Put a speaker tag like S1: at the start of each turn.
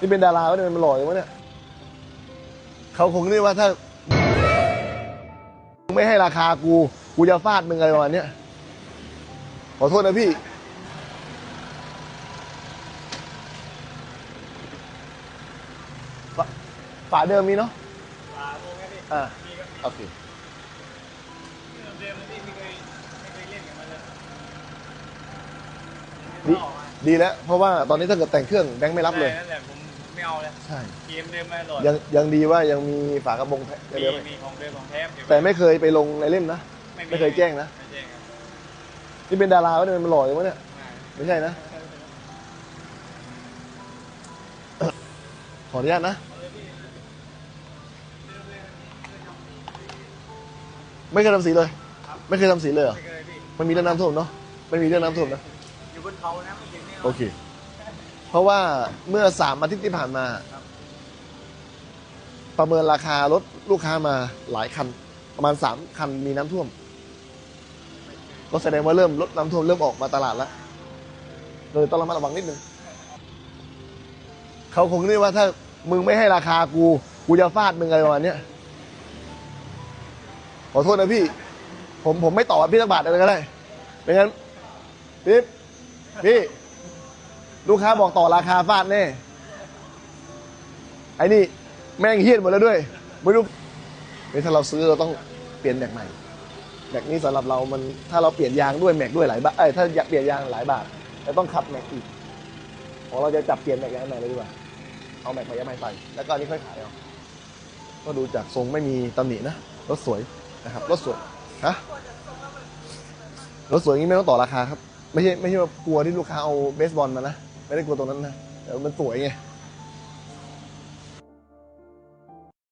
S1: นี่เป็นดาราวะเนี่ยมันหล่ออย่างวะเนี่ยเขาคงนึกว่าถ้ามึงไม่ให้ราคากู กูจะฟาดมึงอะไรประมาณเนี้ยขอโทษนะพี่ ฝาฝาเดิมมีเนาะ
S2: ปลาพวกนี้พี่
S1: อ่า
S2: มีก็มี
S1: โอเค
S2: เดิมๆนี่ไม่เคยไม่เคยเล่นกับมันเลย
S1: ดีดีแล้ว เพราะว่าตอนนี้ถ้าเกิดแต่งเครื่องแบงค์ไม่รับเลย
S2: นั่นแหละผมไม่ เอาเลย
S1: ใช่
S2: เกมเดิมมาตลอด
S1: ยังยังดีว่ายังมีฝากระโปรงแท้
S2: มี
S1: เดิม
S2: มีของเดิมของแท้อยู่
S1: แต่ไม่เคยไปลงในเล่มนะ ไม่เคยแจ้งนะ
S2: ไม่แจ้งครับ
S1: นี่เป็นดาราวะเนี่ยมันหล่ออย่างวะเนี่ย
S2: ไม่
S1: ไม่ใช่นะ ขออนุญาตนะ ไม่เคยทำสีเลย ไม่เคยทำสีเลยเหรอ
S2: ไม่เคยพี่
S1: มันมีเรื่องน้ำท่วมเนาะไม่มีเรื่องน้ำท่วมนะ
S2: อยู่บนเขานะไม่ถึงนี่
S1: โอเค เพราะว่าเมื่อสามอาทิตย์ที่ผ่านมา ประเมินราคารถลูกค้ามาหลายคัน ประมาณสามคันมีน้ำท่วม ก็แสดงว่าเริ่มรถน้ำท่วมเริ่มออกมาตลาดแล้วเลยต้องระมัดระวังนิดนึงเขาคงนึกว่าถ้ามึงไม่ให้ราคากู กูจะฟาดมึงอะไรประมาณนี้ยขอโทษนะพี่ ผมผมไม่ต่อพี่สักบาทอะไรก็ได้ไม่งั้นพี่พี่ ลูกค้าบอกต่อราคาฟาดแน่ไอ้นี่แม่งเฮี้ยนหมดแล้วด้วย ไม่รู้ถ้าเราซื้อเราต้องเปลี่ยนแม็กใหม่แม็กนี้สำหรับเรามันถ้าเราเปลี่ยนยางด้วยแม็กด้วยหลายบาทเอ้ยถ้าอยากเปลี่ยนยางหลายบาทเราต้องขับแม็กอีกของเราจะจับเปลี่ยนแม็กยางใหม่เลยดีกว่าเอาแม็กใหม่ยางใหม่ใส่แล้วก็อันนี้ค่อยขายเอาก็ดูจากทรงไม่มีตำหนินะรถสวยนะครับรถสวยฮะรถสวยงนี้ไม่ต้องต่อราคาครับ ไม่ใช่ไม่ใช่ว่ากลัวที่ลูกค้าเอาเบสบอลมานะ ไม่ได้กลัวตรงนั้นนะแต่มันสวยไง